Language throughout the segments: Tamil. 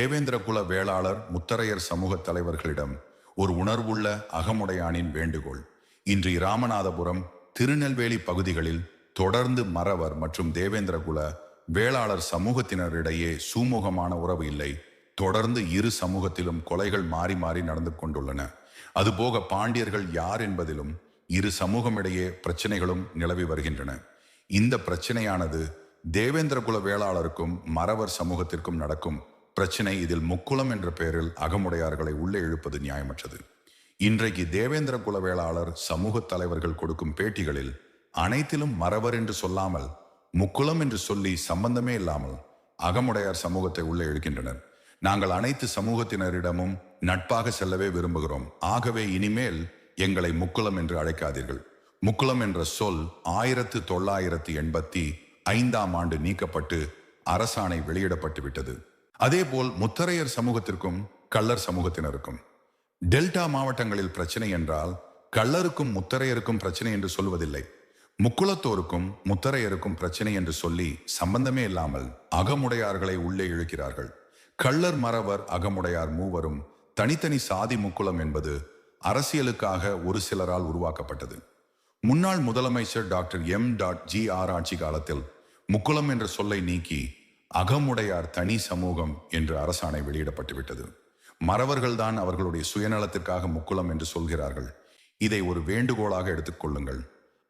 தேவேந்திர குல வேளாளர் முத்தரையர் சமூக தலைவர்களிடம் ஒரு உணர்வுள்ள அகமுடையானின் வேண்டுகோள். இன்று ராமநாதபுரம் திருநெல்வேலி பகுதிகளில் தொடர்ந்து மறவர் மற்றும் தேவேந்திர குல வேளாளர் சமூகத்தினரிடையே சுமூகமான உறவு இல்லை. தொடர்ந்து இரு சமூகத்திலும் கொலைகள் மாறி மாறி நடந்து கொண்டுள்ளன. அதுபோக பாண்டியர்கள் யார் என்பதிலும் இரு சமூகமிடையே பிரச்சனைகளும் நிலவி வருகின்றன. இந்த பிரச்சனையானது தேவேந்திர குல வேளாளருக்கும் மறவர் சமூகத்திற்கும் நடக்கும் பிரச்சனை இதில் முக்குளம் என்ற பெயரில் அகமுடையார்களை உள்ளே இழுப்பது நியாயமற்றது. இன்றைக்கு தேவேந்திர குலவேளாளர் சமூக தலைவர்கள் கொடுக்கும் பேட்டிகளில் அனைத்திலும் மறவர் என்று சொல்லாமல் முக்குளம் என்று சொல்லி சம்பந்தமே இல்லாமல் அகமுடையார் சமூகத்தை உள்ளே இழுக்கின்றனர் நாங்கள் அனைத்து சமூகத்தினரிடமும் நட்பாக செல்லவே விரும்புகிறோம். ஆகவே இனிமேல் எங்களை முக்குளம் என்று அழைக்காதீர்கள். முக்குளம் என்ற சொல் ஆயிரத்து தொள்ளாயிரத்து எண்பத்தி ஐந்தாம் ஆண்டு நீக்கப்பட்டு அரசாணை வெளியிடப்பட்டு விட்டது அதேபோல் முத்தரையர் சமூகத்திற்கும் கள்ளர் சமூகத்தினருக்கும். டெல்டா மாவட்டங்களில் பிரச்சனை என்றால் கள்ளருக்கும் முத்தரையருக்கும் பிரச்சனை என்று சொல்வதில்லை. முக்குளத்தோருக்கும் முத்தரையருக்கும் பிரச்சனை என்று சொல்லி சம்பந்தமே இல்லாமல் அகமுடையார்களை உள்ளே இழுக்கிறார்கள். கள்ளர் மறவர் அகமுடையார் மூவரும் தனித்தனி சாதி முக்குளம் என்பது அரசியலுக்காக ஒரு சிலரால் உருவாக்கப்பட்டது. முன்னாள் முதலமைச்சர் doctor M. Dot G. R. ஆட்சி காலத்தில் முக்குளம் என்ற சொல்லை நீக்கி அகமுடையார் தனி சமூகம் என்று அரசாணை வெளியிடப்பட்டுவிட்டது. மறவர்கள்தான் அவர்களுடைய சுயநலத்திற்காக முக்குளம் என்று சொல்கிறார்கள். இதை ஒரு வேண்டுகோளாக எடுத்துக்கொள்ளுங்கள்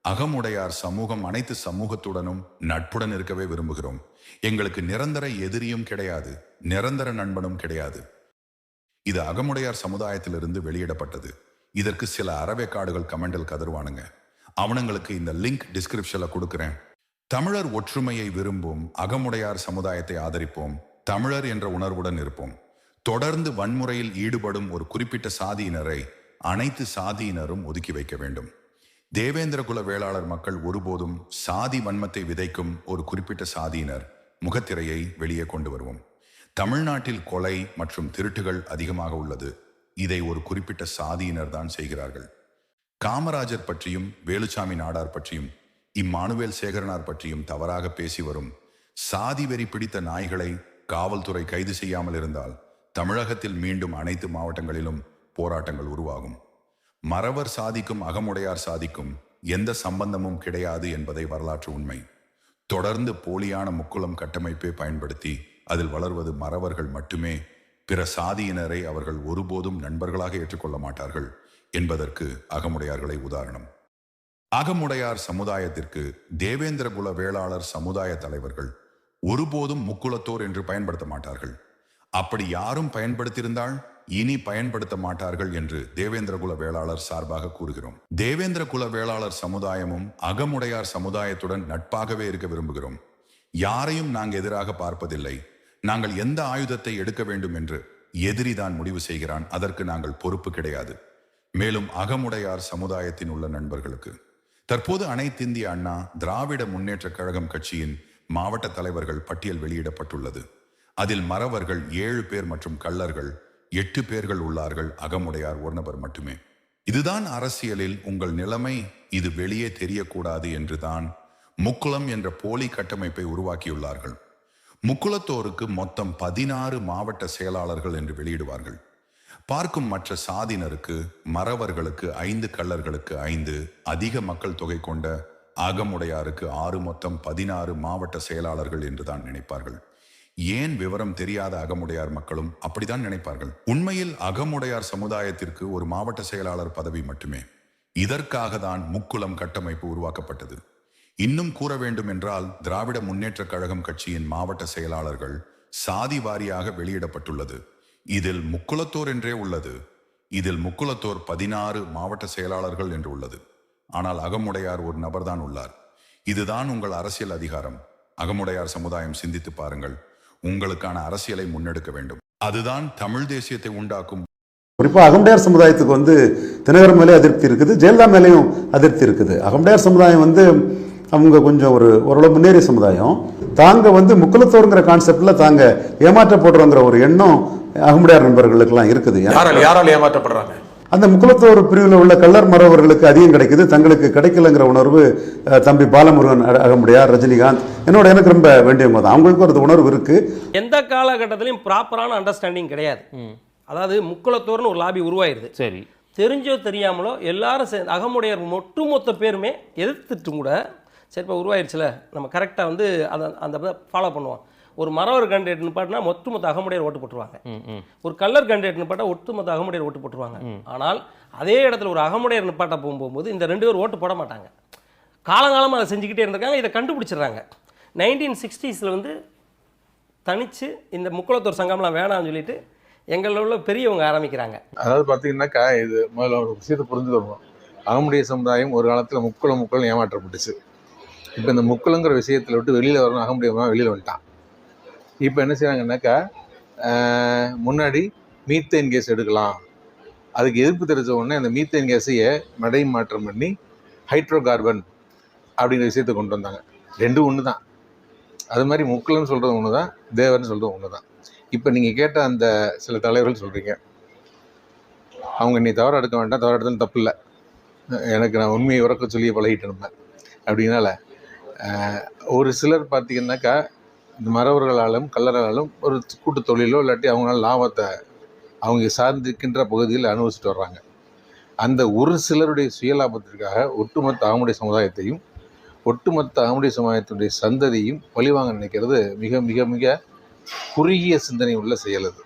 அகமுடையார் சமூகம் அனைத்து சமூகத்துடனும் நட்புடன் இருக்கவே விரும்புகிறோம். எங்களுக்கு நிரந்தர எதிரியும் கிடையாது நிரந்தர நண்பனும் கிடையாது. இது அகமுடையார் சமுதாயத்திலிருந்து வெளியிடப்பட்டது. இதற்கு சில அறவேக்காடுகள் கமெண்டில் கதறுவானுங்க. அவனுங்களுக்கு இந்த லிங்க் டிஸ்கிரிப்ஷனில் கொடுக்குறேன். தமிழர் ஒற்றுமையை விரும்பும் அகமுடையார் சமுதாயத்தை ஆதரிப்போம். தமிழர் என்ற உணர்வுடன் இருப்போம். தொடர்ந்து வன்முறையில் ஈடுபடும் ஒரு குறிப்பிட்ட சாதியினரை அனைத்து சாதியினரும் ஒதுக்கி வைக்க வேண்டும். தேவேந்திர குல வேளாளர் மக்கள் ஒருபோதும் சாதி வன்மத்தை விதைக்கும் ஒரு குறிப்பிட்ட சாதியினர் முகத்திரையை வெளியே கொண்டு வருவோம். தமிழ்நாட்டில் கொலை மற்றும் திருட்டுகள் அதிகமாக உள்ளது. இதை ஒரு குறிப்பிட்ட சாதியினர் தான் செய்கிறார்கள். காமராஜர் பற்றியும் வேலுச்சாமி நாடார் பற்றியும் இம்மானுவேல் சேகரனார் பற்றியும் தவறாக பேசி வரும் சாதி வெறி பிடித்த நாய்களை காவல்துறை கைது செய்யாமல் இருந்தால் தமிழகத்தில் மீண்டும் அனைத்து மாவட்டங்களிலும் போராட்டங்கள் உருவாகும். மறவர் சாதிக்கும் அகமுடையார் சாதிக்கும் எந்த சம்பந்தமும் கிடையாது என்பதை வரலாற்று உண்மை. தொடர்ந்து போலியான முக்குளம் கட்டமைப்பை பயன்படுத்தி அதில் வளர்வது மறவர்கள் மட்டுமே பிற சாதியினரை அவர்கள் ஒருபோதும் நண்பர்களாக ஏற்றுக்கொள்ள மாட்டார்கள் என்பதற்கு அகமுடையார்களை உதாரணம். அகமுடையார் சமுதாயத்திற்கு தேவேந்திர குல வேளாளர் சமுதாய தலைவர்கள் ஒருபோதும் முக்குலத்தோர் என்று பயன்படுத்த மாட்டார்கள். அப்படி யாரும் பயன்படுத்தியிருந்தால் இனி பயன்படுத்த மாட்டார்கள் என்று தேவேந்திர குல வேளாளர் சார்பாக கூறுகிறோம். தேவேந்திர குல வேளாளர் சமுதாயமும் அகமுடையார் சமுதாயத்துடன் நட்பாகவே இருக்க விரும்புகிறோம். யாரையும் நாங்கள் எதிராக பார்ப்பதில்லை. நாங்கள் எந்த ஆயுதத்தை எடுக்க வேண்டும் என்று எதிரிதான் முடிவு செய்கிறான். அதற்கு நாங்கள் பொறுப்பு கிடையாது. மேலும் அகமுடையார் சமுதாயத்தின் உள்ள நண்பர்களுக்கு தற்போது அனைத்திந்திய அண்ணா திராவிட முன்னேற்ற கழகம் கட்சியின் மாவட்ட தலைவர்கள் பட்டியல் வெளியிடப்பட்டுள்ளது. அதில் மறவர்கள் ஏழு பேர் மற்றும் கள்ளர்கள் எட்டு பேர்கள் உள்ளார்கள் அகமுடையார் ஒரு நபர் மட்டுமே. இதுதான் அரசியலில் உங்கள் நிலைமை இது வெளியே தெரியக்கூடாது என்றுதான் முக்குளம் என்ற போலி கட்டமைப்பை உருவாக்கியுள்ளார்கள். முக்குளத்தோருக்கு மொத்தம் பதினாறு மாவட்ட செயலாளர்கள் என்று வெளியிடுவார்கள். பார்க்கும் மற்ற சாதியினருக்கு மறவர்களுக்கு ஐந்து கள்ளர்களுக்கு ஐந்து அதிக மக்கள் தொகை கொண்ட அகமுடையாருக்கு ஆறு மொத்தம் பதினாறு மாவட்ட செயலாளர்கள் என்றுதான் நினைப்பார்கள். ஏன் விவரம் தெரியாத அகமுடையார் மக்களும் அப்படித்தான் நினைப்பார்கள்? உண்மையில் அகமுடையார் சமுதாயத்திற்கு ஒரு மாவட்ட செயலாளர் பதவி மட்டுமே. இதற்காக தான் முக்குளம் கட்டமைப்பு உருவாக்கப்பட்டது. இன்னும் கூற வேண்டும் என்றால் திராவிட முன்னேற்ற கழகம் கட்சியின் மாவட்ட செயலாளர்கள் சாதி வாரியாக வெளியிடப்பட்டுள்ளது. இதில் முக்குளத்தோர் என்றே உள்ளது. இதில் முக்குளத்தோர் பதினாறு மாவட்ட செயலாளர்கள் என்று உள்ளது. ஆனால் அகமுடையார் ஒரு நபர்தான் உள்ளார். இதுதான் உங்கள் அரசியல் அதிகாரம். அகமுடையார் சமுதாயம் சிந்தித்து பாருங்கள். உங்களுக்கான அரசியலை முன்னெடுக்க வேண்டும். அதுதான் தமிழ் தேசியத்தை உண்டாக்கும். குறிப்பாக அகமுடையார் சமுதாயத்துக்கு வந்து தினகரன் மேலே அதிருப்தி இருக்குது. ஜெயலலிதா மேலேயும் அதிருப்தி இருக்குது. அகமுடையார் சமுதாயம் வந்து அவங்க கொஞ்சம் ஒரு ஓரளவு முன்னேறிய சமுதாயம். தாங்க வந்து முக்குலத்தோருங்கிற கான்செப்டில் தாங்க ஏமாற்றப்படுறோங்கிற ஒரு எண்ணம் அகமுடையார் நண்பர்களுக்கெல்லாம் இருக்குது. யாரால் யாரால் ஏமாற்றப்படுறாங்க? அந்த முக்குலத்தோர் பிரிவில் உள்ள கள்ளர் மறவர்களுக்கு அதிகம் கிடைக்குது. தங்களுக்கு கிடைக்கலங்கிற உணர்வு தம்பி பாலமுருகன் அகமுடையார் ரஜினிகாந்த் என்னோட எனக்கு ரொம்ப வேண்டியவங்க தான். அவங்களுக்கும் ஒரு உணர்வு இருக்கு. எந்த காலகட்டத்திலையும் ப்ராப்பரான அண்டர்ஸ்டாண்டிங் கிடையாது. அதாவது முக்குளத்தோர்னு ஒரு லாபி உருவாயிருது. சரி. தெரிஞ்சோ தெரியாமலோ எல்லாரும் சேர்ந்து அகமுடையர் ஒட்டுமொத்த பேருமே எதிர்த்துட்டும் கூட சரி இப்போ உருவாயிருச்சுல நம்ம கரெக்டாக வந்து அதை அந்த ஃபாலோ பண்ணுவோம். ஒரு மரவர் கேண்டிடேட் நிப்பாட்டினா ஒட்டுமொத்த அகமுடையர் ஓட்டு போட்டுருவாங்க. ஒரு கல்லர் கேண்டிடேட் நிப்பாட்டா ஒட்டுமொத்த அகமுடையர் ஓட்டு போட்டுருவாங்க. ஆனால் அதே இடத்துல ஒரு அகமுடையர் நிப்பாட்ட போகும்போது இந்த ரெண்டு பேர் ஓட்டு போட மாட்டாங்க. காலங்காலமாக அதை செஞ்சுக்கிட்டே இருந்திருக்காங்க இதை கண்டுபிடிச்சிடுறாங்க. நைன்டீன் சிக்ஸ்டீஸில் வந்து தனிச்சு இந்த முக்குளத்தூர் சங்கம்லாம் வேணாம்னு சொல்லிட்டு எங்களில் உள்ள பெரியவங்க ஆரம்பிக்கிறாங்க. அதாவது பார்த்தீங்கன்னாக்கா இது முதல்ல ஒரு விஷயத்தை புரிஞ்சு வரணும் அகமுடைய சமுதாயம் ஒரு காலத்தில் முக்குளம் முக்குளம் ஏமாற்றப்பட்டுச்சு. இப்போ இந்த முக்குளங்கிற விஷயத்தில் விட்டு வெளியில் வரணும் அகமுடைய வெளியில் வந்துட்டான். இப்போ என்ன செய்கிறாங்கன்னாக்கா முன்னாடி மீத்தேன் கேஸ் எடுக்கலாம். அதுக்கு எதிர்ப்பு தெரிஞ்ச உடனே அந்த மீத்தேன் கேஸையே மடை மாற்றம் பண்ணி ஹைட்ரோ கார்பன் அப்படிங்கிற விஷயத்தை கொண்டு வந்தாங்க. ரெண்டும் ஒன்று தான் அது மாதிரி முக்கலன்னு சொல்கிறது ஒன்று தான் தேவர்னு சொல்கிறது ஒன்று தான் இப்போ நீங்கள் கேட்ட அந்த சில தலைவர்கள் சொல்கிறீங்க அவங்க நீ தவறு எடுக்க வேண்டாம் தவறு எடுத்தாலும் தப்பு இல்லை. எனக்கு நான் உண்மையை உறக்க சொல்லி பழகிட்டேன் நம்ம. அப்படின்னால ஒரு சிலர் பார்த்தீங்கன்னாக்கா இந்த மறவர்களாலும் கல்லர்களாலும் ஒரு கூட்டு தொழிலோ இல்லாட்டி அவங்களால லாபத்தை அவங்க சார்ந்திருக்கின்ற பகுதியில் அனுபவிச்சுட்டு வர்றாங்க. அந்த ஒரு சிலருடைய சுயலாபத்திற்காக ஒட்டுமொத்த ஆமுடைய சமுதாயத்தையும் ஒட்டுமொத்த ஆமுடைய சமுதாயத்தினுடைய சந்ததியும் பழிவாங்க நினைக்கிறது மிக மிக மிக குறுகிய சிந்தனை உள்ள செயல் அது.